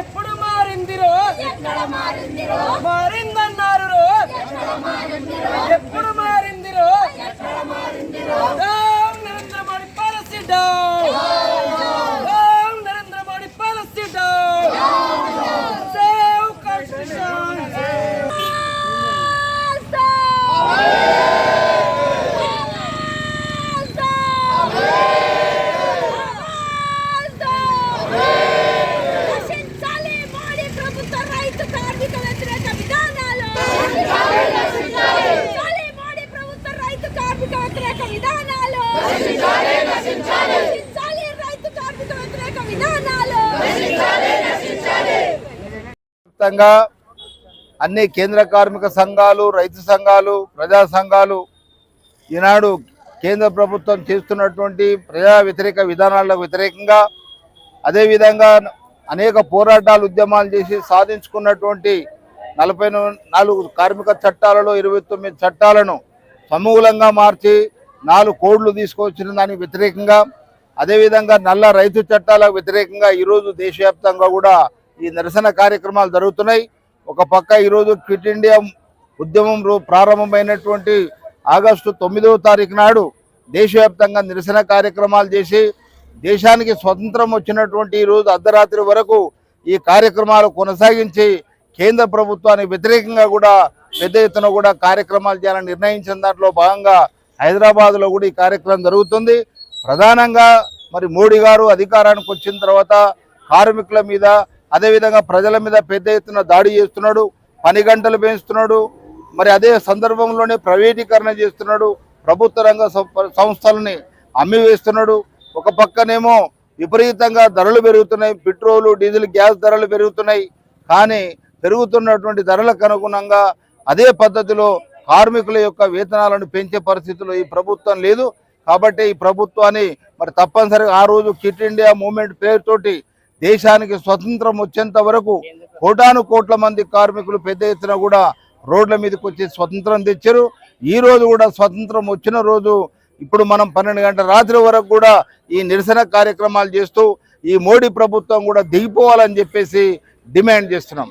ఎప్పుడు మారిందిరో? మారిందన్నారు ప్రభుత్వ రైతు కార్మిక వ్యతిరేక విధానాలు. మోడీ ప్రభుత్వ రైతు కార్మిక వ్యతిరేక విధానాలు. రైతు కార్మిక వ్యతిరేక విధానాలు. అన్ని కేంద్ర కార్మిక సంఘాలు రైతు సంఘాలు ప్రజా సంఘాలు ఈనాడు కేంద్ర ప్రభుత్వం చేస్తున్నటువంటి ప్రజా వ్యతిరేక విధానాలకు వ్యతిరేకంగా అదేవిధంగా అనేక పోరాటాలు ఉద్యమాలు చేసి సాధించుకున్నటువంటి నలభై నాలుగు కార్మిక చట్టాలలో ఇరవై తొమ్మిది చట్టాలను సమూలంగా మార్చి నాలుగు కోడ్లు తీసుకొచ్చిన దానికి వ్యతిరేకంగా అదేవిధంగా నల్ల రైతు చట్టాలకు వ్యతిరేకంగా ఈరోజు దేశవ్యాప్తంగా కూడా ఈ నిరసన కార్యక్రమాలు జరుగుతున్నాయి. ఒక పక్క ఈరోజు క్విట్ ఇండియా ఉద్యమం ప్రారంభమైనటువంటి ఆగస్టు తొమ్మిదవ తారీఖు నాడు దేశవ్యాప్తంగా నిరసన కార్యక్రమాలు చేసి దేశానికి స్వతంత్రం వచ్చినటువంటి ఈ రోజు అర్ధరాత్రి వరకు ఈ కార్యక్రమాలు కొనసాగించి కేంద్ర ప్రభుత్వానికి వ్యతిరేకంగా కూడా పెద్ద ఎత్తున కూడా కార్యక్రమాలు చేయాలని నిర్ణయించిన దాంట్లో భాగంగా హైదరాబాద్లో కూడా ఈ కార్యక్రమం జరుగుతుంది. ప్రధానంగా మరి మోడీ గారు అధికారానికి వచ్చిన తర్వాత కార్మికుల మీద అదేవిధంగా ప్రజల మీద పెద్ద ఎత్తున దాడి చేస్తున్నాడు పని గంటలు పెంచుతున్నాడు మరి అదే సందర్భంలోనే ప్రైవేటీకరణ చేస్తున్నాడు ప్రభుత్వ రంగ సం- సంస్థలని అమ్మి వేస్తున్నాడు ఒక పక్కనేమో విపరీతంగా ధరలు పెరుగుతున్నాయి పెట్రోలు డీజిల్ గ్యాస్ ధరలు పెరుగుతున్నాయి. కానీ పెరుగుతున్నటువంటి ధరలకు అనుగుణంగా అదే పద్ధతిలో కార్మికుల యొక్క వేతనాలను పెంచే పరిస్థితిలో ఈ ప్రభుత్వం లేదు. కాబట్టి ఈ ప్రభుత్వాన్ని మరి తప్పనిసరిగా ఆ రోజు కిట్ ఇండియా మూవ్మెంట్ పేరుతోటి దేశానికి స్వతంత్రం వచ్చేంత వరకు కోటాను కోట్ల మంది కార్మికులు పెద్ద ఎత్తున కూడా రోడ్ల మీదకి వచ్చి స్వతంత్రం తెచ్చారు. ఈ రోజు కూడా స్వతంత్రం వచ్చిన రోజు ఇప్పుడు మనం పన్నెండు గంటల రాత్రి వరకు కూడా ఈ నిరసన కార్యక్రమాలు చేస్తూ ఈ మోడీ ప్రభుత్వం కూడా దిగిపోవాలని చెప్పేసి డిమాండ్ చేస్తున్నాం.